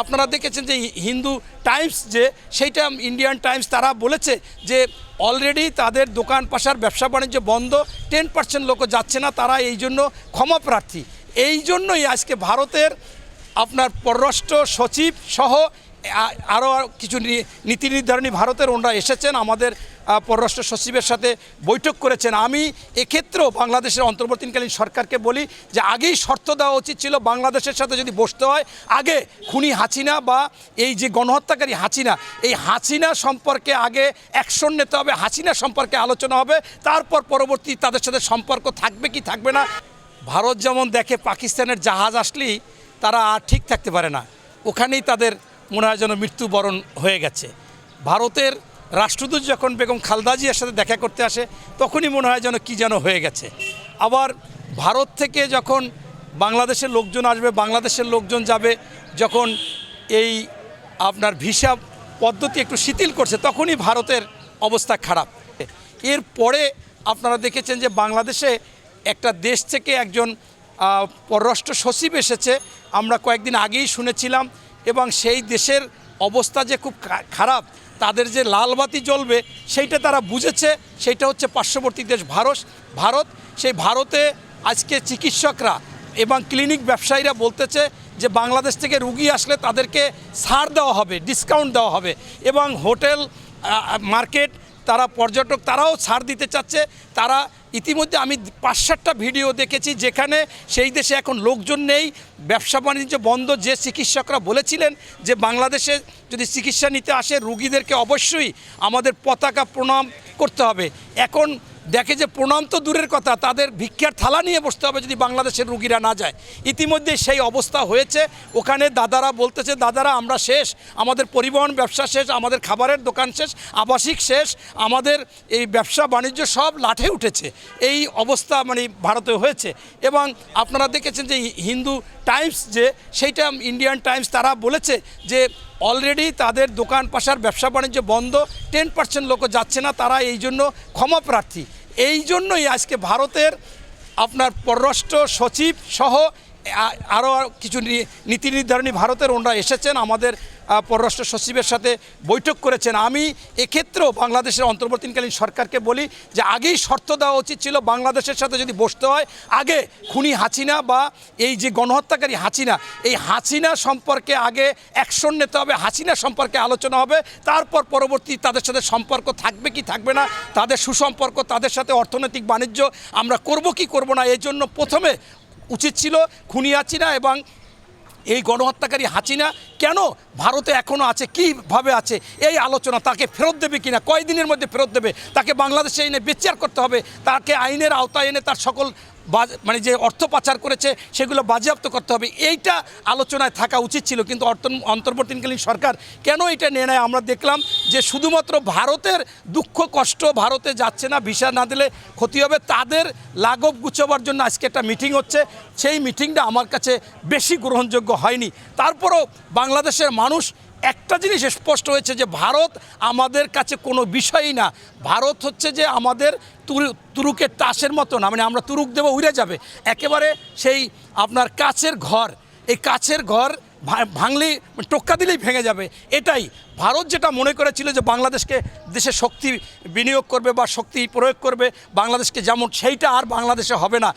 আপনারা দেখেছেন যে হিন্দু টাইমস যে, সেইটা ইন্ডিয়ান টাইমস তারা বলেছে যে অলরেডি তাদের দোকান পাশার ব্যবসা বাণিজ্য বন্ধ টেন পার্সেন্ট লোকও যাচ্ছে না, তারা এই জন্য ক্ষমা প্রার্থী। এই জন্যই আজকে ভারতের আপনার পররাষ্ট্র সচিব সহ আরও কিছু নীতি নির্ধারণী ভারতের ওনারা এসেছেন, আমাদের পররাষ্ট্র সচিবের সাথে বৈঠক করেছেন। আমি এক্ষেত্রেও বাংলাদেশের অন্তর্বর্তীকালীন সরকারকে বলি যে আগেই শর্ত দেওয়া উচিত ছিল বাংলাদেশের সাথে যদি বসতে হয়, আগে খুনি হাসিনা বা এই যে গণহত্যাকারী হাসিনা, এই হাসিনা সম্পর্কে আগে অ্যাকশন নিতে হবে, হাসিনা সম্পর্কে আলোচনা হবে, তারপর পরবর্তী তাদের সাথে সম্পর্ক থাকবে কি থাকবে না, ভারত যেমন দেখে পাকিস্তানের জাহাজ আসলেই তারা আর ঠিক থাকতে পারে না। ওখানেই তাদের মনে হয় যেন মৃত্যুবরণ হয়ে গেছে। ভারতের রাষ্ট্রদূত যখন বেগম খালদা জিয়ার সাথে দেখা করতে আসে, তখনই মনে হয় যেন কি যেন হয়ে গেছে। আবার ভারত থেকে যখন বাংলাদেশের লোকজন আসবে, বাংলাদেশের লোকজন যাবে, যখন এই আপনার ভিসা পদ্ধতি একটু শিথিল করছে, তখনই ভারতের অবস্থা খারাপ। এরপরে আপনারা দেখেছেন যে বাংলাদেশে একটা দেশ থেকে একজন পররাষ্ট্র সচিব এসেছে। আমরা কয়েকদিন আগেই শুনেছিলাম এবং সেই দেশের অবস্থা যে খুব খারাপ, তাদের যে লালবাতি জ্বলবে, সেইটা তারা বুঝেছে। সেইটা হচ্ছে পার্শ্ববর্তী দেশ ভারত। ভারত, সেই ভারতে আজকে চিকিৎসকরা এবং ক্লিনিক ব্যবসায়ীরা বলতেছে যে বাংলাদেশ থেকে রুগী আসলে তাদেরকে ছাড় দেওয়া হবে ডিসকাউন্ট দেওয়া হবে এবং হোটেল মার্কেট, তারা পর্যটক, তারাও ছাড় দিতে চাচ্ছে। তারা ইতিমধ্যে আমি পাঁচ সাতটা ভিডিও দেখেছি যেখানে সেই দেশে এখন লোকজন নেই, ব্যবসা বাণিজ্য বন্ধ, যে চিকিৎসকরা বলেছিলেন যে বাংলাদেশে যদি চিকিৎসা নিতে আসে, রুগীদেরকে অবশ্যই আমাদের পতাকা প্রণাম করতে হবে। এখন দেখে যে প্রণাম তো দূরের কথা, তাদের ভিক্ষার থালা নিয়ে বসতে হবে যদি বাংলাদেশের রুগীরা না যায়। ইতিমধ্যে সেই অবস্থা হয়েছে। ওখানে দাদারা বলতেছে, দাদারা, আমরা শেষ। আমাদের পরিবহন ব্যবসা শেষ, আমাদের খাবারের দোকান শেষ, আবাসিক শেষ। আমাদের এই ব্যবসা বাণিজ্য সব লাঠে উঠেছে। এই অবস্থা মানে ভারতে হয়েছে। এবং আপনারা দেখেছেন যে হিন্দু টাইমস যে, সেইটা ইন্ডিয়ান টাইমস তারা বলেছে যে অলরেডি তাদের দোকান পাশার ব্যবসা বাণিজ্য বন্ধ টেন পার্সেন্ট লোকও যাচ্ছে না, তারা এই জন্য ক্ষমা প্রার্থী। এই জন্যই আজকে ভারতের আপনার পররাষ্ট্র সচিব সহ আরও কিছু নীতি নির্ধারণী ভারতের ওনারা এসেছেন, আমাদের পররাষ্ট্র সচিবের সাথে বৈঠক করেছেন। আমি এক্ষেত্রেও বাংলাদেশের অন্তর্বর্তীকালীন সরকারকে বলি যে আগেই শর্ত দেওয়া উচিত ছিল বাংলাদেশের সাথে যদি বসতে হয়, আগে খুনি হাসিনা বা এই যে গণহত্যাকারী হাসিনা এই হাসিনা সম্পর্কে আগে অ্যাকশন নিতে হবে হাসিনা সম্পর্কে আলোচনা হবে, তারপর পরবর্তী তাদের সাথে সম্পর্ক থাকবে কি থাকবে না, তাদের সুসম্পর্ক, তাদের সাথে অর্থনৈতিক বাণিজ্য আমরা করব কি করব না, এই জন্য প্রথমে উচিত ছিল খুনি হাসিনা এবং এই গণহত্যাকারী হাসিনা কেন? ভারতে এখনও আছে, কীভাবে আছে? এই আলোচনা তাকে ফেরত দেবে কিনা? কয়দিনের মধ্যে ফেরত দেবে? তাকে বাংলাদেশে এনে বিচার করতে হবে। তাকে আইনের আওতায় এনে তার সকল মানে যে অর্থ পাচার করেছে, সেগুলো বাজেয়াপ্ত করতে হবে। এইটা আলোচনায় থাকা উচিত ছিল, কিন্তু অর্থ অন্তর্বর্তীকালীন সরকার কেন এটা নিয়ে নেয়? আমরা দেখলাম যে শুধুমাত্র ভারতের দুঃখ, কষ্ট ভারতে যাচ্ছে না, ভিসা না দিলে ক্ষতি হবে। তাদের লাঘব গুছাবার জন্য আজকে একটা মিটিং হচ্ছে। সেই মিটিংটা আমার কাছে বেশি গ্রহণযোগ্য হয়নি। তারপরও বাংলাদেশের মানুষ একটা জিনিস স্পষ্ট হয়েছে যে ভারত আমাদের কাছে কোনো বিষয়ই না। ভারত হচ্ছে যে আমাদের তুরু, তুরুকের তাসের মতো না মানে আমরা তুরুক দেবো, উড়ে যাবে। একেবারে সেই আপনার কাছের ঘর, এই কাছের ঘর ভাঙলেই, টোক্কা দিলেই ভেঙে যাবে। এটাই। ভারত যেটা মনে করেছিল যে বাংলাদেশকে দেশে শক্তি বিনিয়োগ করবে বা শক্তি প্রয়োগ করবে, বাংলাদেশকে যেমন, সেইটা আর বাংলাদেশে হবে না।